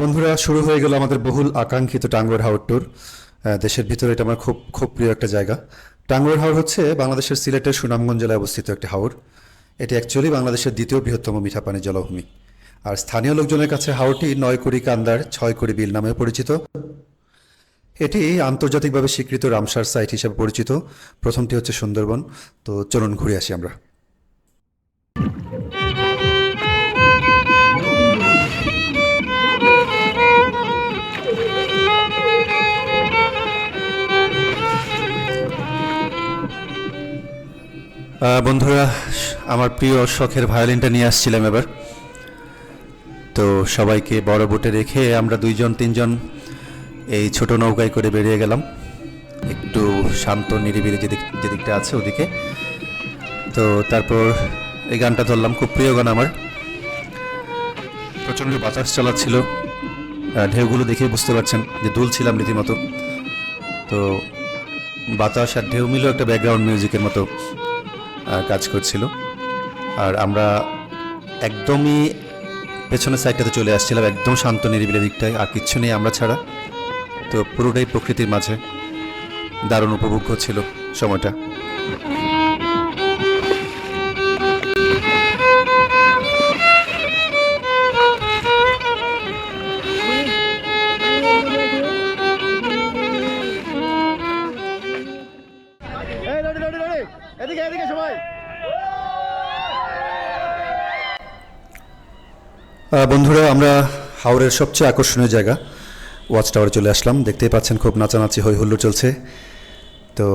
বন্ধুরা, শুরু হয়ে গেল আমাদের বহুল আকাঙ্ক্ষিত টাঙ্গুয়ার হাওর ট্যুর দেশের ভিতরে এটা আমার খুব খুব প্রিয় একটা জায়গা। টাঙ্গুয়ার হাওর হচ্ছে বাংলাদেশের সিলেটের সুনামগঞ্জ জেলায় অবস্থিত একটি হাওর। এটি অ্যাকচুয়ালি বাংলাদেশের দ্বিতীয় বৃহত্তম মিঠা পানি জলভূমি। আর স্থানীয় লোকজনের কাছে হাওরটি নয় কুড়ি কান্দার, ছয় কুড়ি বিল নামে পরিচিত। এটি আন্তর্জাতিকভাবে স্বীকৃত রামসার সাইট হিসেবে পরিচিত। প্রথমটি হচ্ছে সুন্দরবন। তো চলুন ঘুরে আসি আমরা। বন্ধুরা, আমার প্রিয় শখের ভায়োলিনটা নিয়ে আসছিলাম এবার। তো সবাইকে বড় বোটে রেখে আমরা দুইজন, তিনজন এই ছোট নৌকায় করে বেরিয়ে গেলাম। একটু শান্ত, নিরিবিলি যেদিক যেদিকটা আছে ওদিকে। তো তারপর এই গানটা ধরলাম, খুব প্রিয় গান আমার। প্রচণ্ড বাতাস চালাচ্ছিল। ঢেউগুলো দেখে বুঝতে পারছেন যে দুলছিলাম রীতিমতো। তো বাতাস আর ঢেউ মিলেও একটা ব্যাকগ্রাউন্ড মিউজিকের মতো কাজ করছিল। আর আমরা একদমই পেছনের সাইডটাতে চলে আসছিলাম, একদম শান্ত, নিরিবিলি দিকটায়। আর কিচ্ছু নেই আমরা ছাড়া। তো পুরোটাই প্রকৃতির মাঝে। দারুণ উপভোগ্য ছিল সময়টা। বন্ধুরা আমরা হাওড়ের সবচেয়ে আকর্ষণীয় জায়গা। ওয়াচ টাওয়ারে চলে আসলাম। দেখতেই পাচ্ছেন খুব নাচানাচি হই হুল্লু চলছে। তো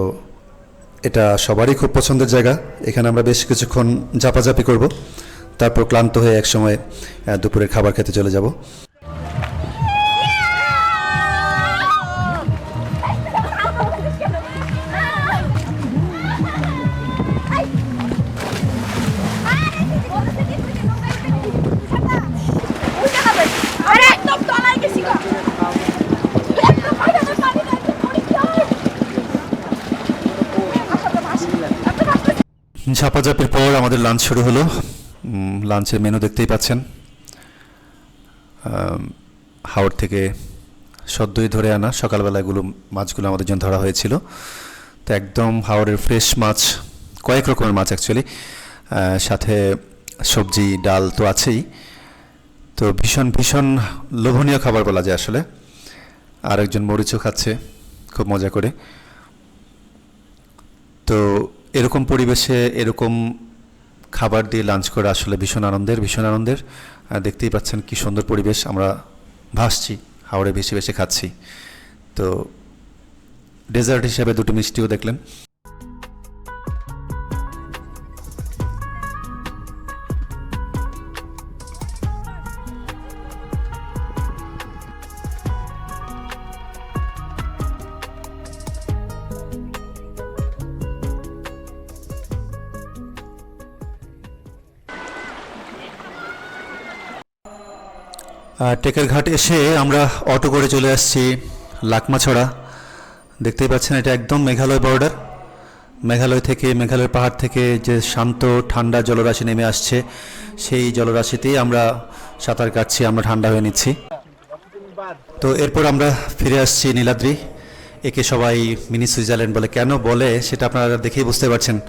এটা সবারই খুব পছন্দের জায়গা। এখানে আমরা বেশ কিছুক্ষণ ঝাপাঝাপি করব। তারপর ক্লান্ত হয়ে একসময় দুপুরের খাবার খেতে চলে যাব। ঝাপাঝাপির পর আমাদের লাঞ্চ শুরু হলো। লাঞ্চের মেনু দেখতেই পাচ্ছেন। হাওড় থেকে সদ্যই ধরে আনা সকালবেলা এগুলো মাছগুলো আমাদের জন্য ধরা হয়েছিল। তো একদম হাওড়ের ফ্রেশ মাছ, কয়েক রকমের মাছ অ্যাকচুয়ালি সাথে সবজি, ডাল তো আছেই। তো ভীষণ ভীষণ লোভনীয় খাবার বলা যায় আসলে। আর একজন মরিচও খাচ্ছে, খুব মজা করে। তো এরকম পরিবেশে এরকম খাবার দিয়ে লাঞ্চ করা আসলে ভীষণ আনন্দের ভীষণ আনন্দের। দেখতেই পাচ্ছেন কি সুন্দর পরিবেশ। আমরা ভাসছি হাওড়ে ভেসে ভেসে খাচ্ছি। তো ডেজার্ট হিসাবে দুটো মিষ্টিও দেখলেন। টেকের ঘাট এসে আমরা অটো করে চলে আসছি লাকমাছড়া। দেখতেই পাচ্ছেন, এটা একদম মেঘালয় বর্ডার মেঘালয় থেকে মেঘালয় পাহাড় থেকে যে শান্ত, ঠান্ডা জলরাশি নেমে আসছে, সেই জলরাশিতেই আমরা সাঁতার কাটছি, আমরা ঠান্ডা হয়ে নিচ্ছি। তো এরপর আমরা ফিরে আসছি নীলাদ্রি। একে সবাই মিনি সুইজারল্যান্ড বলে কেন বলে সেটা আপনারা দেখেই বুঝতে পারছেন।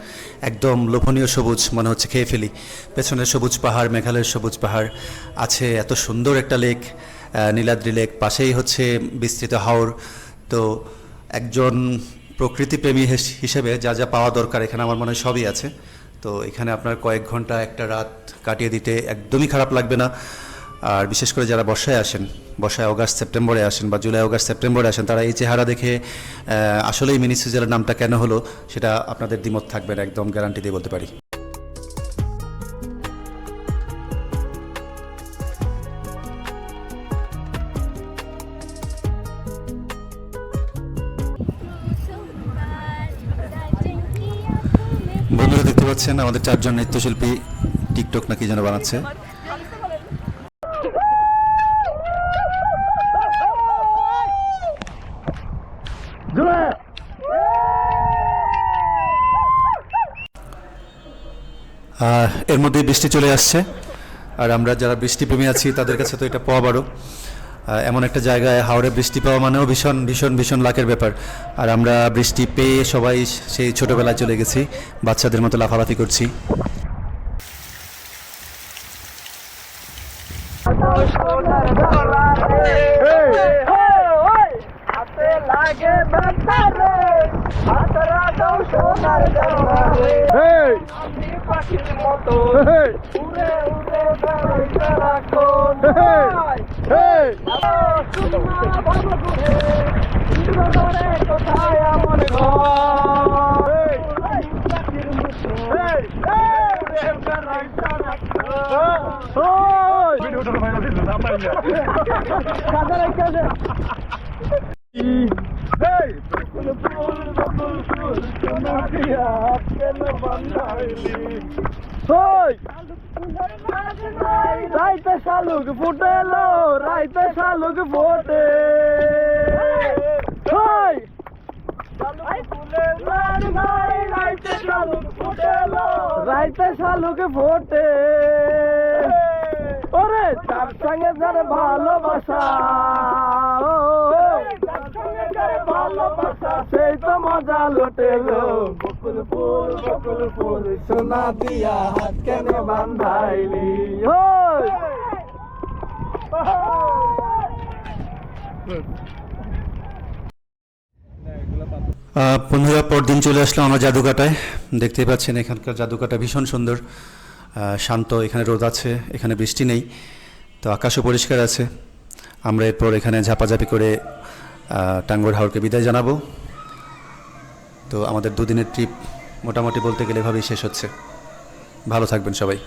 একদম লোভনীয় সবুজ মনে হচ্ছে খেয়ে ফেলি। পেছনে সবুজ পাহাড়, মেঘালয়ের সবুজ পাহাড়, আছে এত সুন্দর একটা লেক নীলাদ্রি লেক, পাশেই হচ্ছে বিস্তৃত হাওর। তো একজন প্রকৃতিপ্রেমী হিস- হিসেবে যা যা পাওয়া দরকার এখানে আমার মনে হয় সবই আছে। তো এখানে আপনার কয়েক ঘণ্টা একটা রাত কাটিয়ে দিতে একদমই খারাপ লাগবে না। আর বিশেষ করে যারা বর্ষায় আসেন বর্ষায় অগাস্ট সেপ্টেম্বরে আসেন বা জুলাই অগাস্ট সেপ্টেম্বরে আসেন, তারা এই চেহারা দেখে আসলেই মিনি সুইজারের নামটা কেন হলো, সেটা আপনাদের দ্বিমত থাকবে না, একদম গ্যারান্টি দিয়ে বলতে পারি। বন্ধুরা, দেখতে পাচ্ছেন আমাদের চারজন নৃত্যশিল্পী, টিকটক নাকি যেন বানাচ্ছে। এর মধ্যে বৃষ্টি চলে আসছে। আর আমরা যারা বৃষ্টিপ্রেমী আছি, তাদের কাছে তো এটা পাওয়া বারো। এমন একটা জায়গায় হাওড়ে বৃষ্টি পাওয়া মানেও ভীষণ ভীষণ ভীষণ লাখের ব্যাপার। আর আমরা বৃষ্টি পেয়ে সবাই সেই ছোটোবেলায় চলে গেছি। বাচ্চাদের মতো লাফালাফি করছি। aqui de motor. o meu ure, vai, caracol. Vai! Hey. Alô, na baba do rei. Viva Loreto, sai a monegó. Ei! Ei! Ei! Ei! Ei! Ei! Ei! Ei! do Ei! Ei! Ei! Ei! Ei! Ei! Ei! Ei! Ei! Olha pro রাইতে শালুক ফুটেলো রাইতে শালুক ফোটে। রাইতে শালুক ফোটে। ওরে তার সঙ্গে যার ভালোবাসা ও, সেই তো মজা লুটেলো। বকুল ফুল বকুল ফুল সোনা দিয়া হাত কেন বান্ধাইলি। আহ, বন্ধুরা পরদিন চলে আসলাম আমরা জাদুকাটায় দেখতেই পাচ্ছেন এখানকার জাদুকাটা ভীষণ সুন্দর। শান্ত এখানে রোদ আছে এখানে বৃষ্টি নেই তো আকাশও পরিষ্কার আছে। আমরা এরপর এখানে ঝাপাঝাপি করে টাঙ্গর হাওড়কে বিদায় জানাব। তো আমাদের দুদিনের ট্রিপ মোটামুটি বলতে গেলে এভাবেই শেষ হচ্ছে। ভালো থাকবেন সবাই।